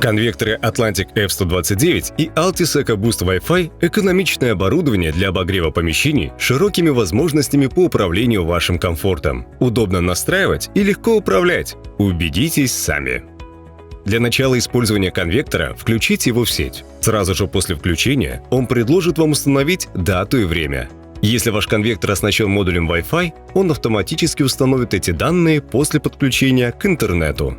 Конвекторы Atlantic F129 и Altis EcoBoost Wi-Fi – экономичное оборудование для обогрева помещений с широкими возможностями по управлению вашим комфортом. Удобно настраивать и легко управлять. Убедитесь сами. Для начала использования конвектора включите его в сеть. Сразу же после включения он предложит вам установить дату и время. Если ваш конвектор оснащен модулем Wi-Fi, он автоматически установит эти данные после подключения к интернету.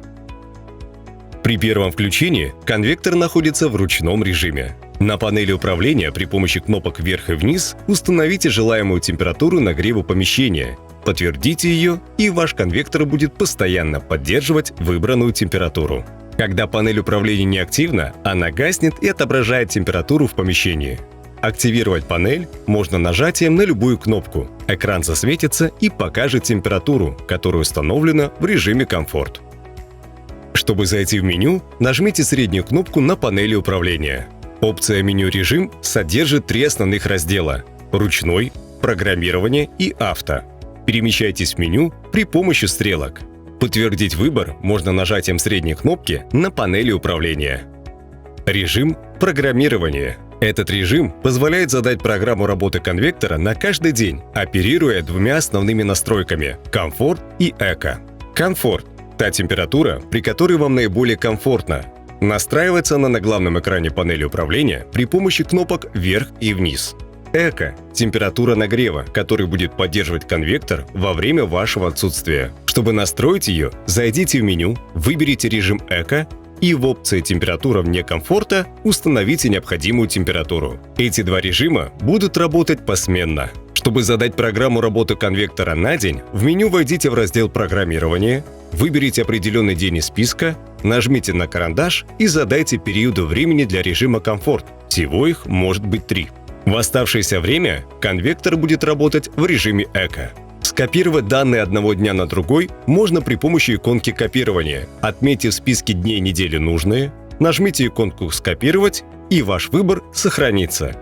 При первом включении конвектор находится в ручном режиме. На панели управления при помощи кнопок вверх и вниз установите желаемую температуру нагрева помещения, подтвердите ее, и ваш конвектор будет постоянно поддерживать выбранную температуру. Когда панель управления неактивна, она гаснет и отображает температуру в помещении. Активировать панель можно нажатием на любую кнопку. Экран засветится и покажет температуру, которая установлена в режиме комфорт. Чтобы зайти в меню, нажмите среднюю кнопку на панели управления. Опция «Меню режим» содержит три основных раздела – ручной, программирование и авто. Перемещайтесь в меню при помощи стрелок. Подтвердить выбор можно нажатием средней кнопки на панели управления. Режим программирования. Этот режим позволяет задать программу работы конвектора на каждый день, оперируя двумя основными настройками – комфорт и эко. Комфорт Та температура, при которой вам наиболее комфортно. Настраивается она на главном экране панели управления при помощи кнопок «Вверх» и «Вниз». Эко – температура нагрева, который будет поддерживать конвектор во время вашего отсутствия. Чтобы настроить ее, зайдите в меню, выберите режим Эко и в опции «Температура вне комфорта» установите необходимую температуру. Эти два режима будут работать посменно. Чтобы задать программу работы конвектора на день, в меню войдите в раздел «Программирование», Выберите определенный день из списка, нажмите на карандаш и задайте периоды времени для режима комфорт. Всего их может быть три. В оставшееся время конвектор будет работать в режиме эко. Скопировать данные одного дня на другой можно при помощи иконки копирования. Отметьте в списке дней недели нужные, нажмите иконку «Скопировать» и ваш выбор сохранится.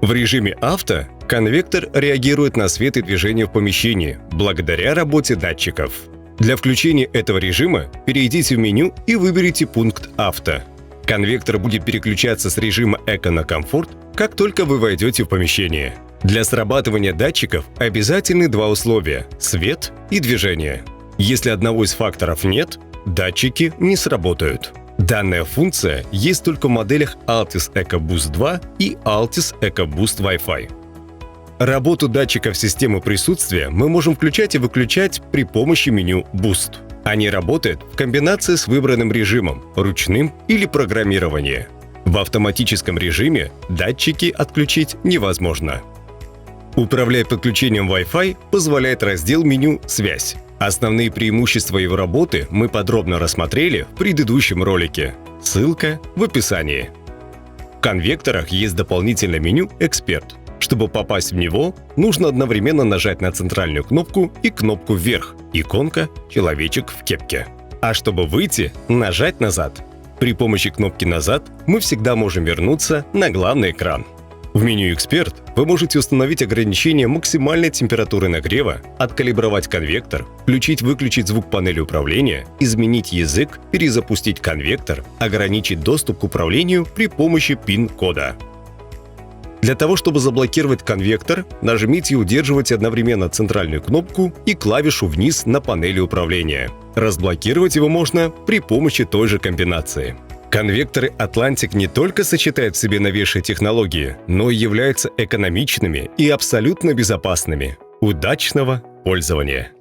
В режиме авто конвектор реагирует на свет и движение в помещении благодаря работе датчиков. Для включения этого режима перейдите в меню и выберите пункт «Авто». Конвектор будет переключаться с режима «Эко» на «Комфорт», как только вы войдете в помещение. Для срабатывания датчиков обязательны два условия – свет и движение. Если одного из факторов нет, датчики не сработают. Данная функция есть только в моделях Altis EcoBoost 2 и Altis EcoBoost Wi-Fi. Работу датчиков системы присутствия мы можем включать и выключать при помощи меню Boost. Они работают в комбинации с выбранным режимом – ручным или программирование. В автоматическом режиме датчики отключить невозможно. Управлять подключением Wi-Fi позволяет раздел меню «Связь». Основные преимущества его работы мы подробно рассмотрели в предыдущем ролике. Ссылка в описании. В конвекторах есть дополнительное меню «Эксперт». Чтобы попасть в него, нужно одновременно нажать на центральную кнопку и кнопку вверх, иконка «Человечек в кепке». А чтобы выйти, нажать назад. При помощи кнопки «Назад» мы всегда можем вернуться на главный экран. В меню «Эксперт» вы можете установить ограничение максимальной температуры нагрева, откалибровать конвектор, включить-выключить звук панели управления, изменить язык, перезапустить конвектор, ограничить доступ к управлению при помощи пин-кода. Для того, чтобы заблокировать конвектор, нажмите и удерживайте одновременно центральную кнопку и клавишу вниз на панели управления. Разблокировать его можно при помощи той же комбинации. Конвекторы Atlantic не только сочетают в себе новейшие технологии, но и являются экономичными и абсолютно безопасными. Удачного пользования!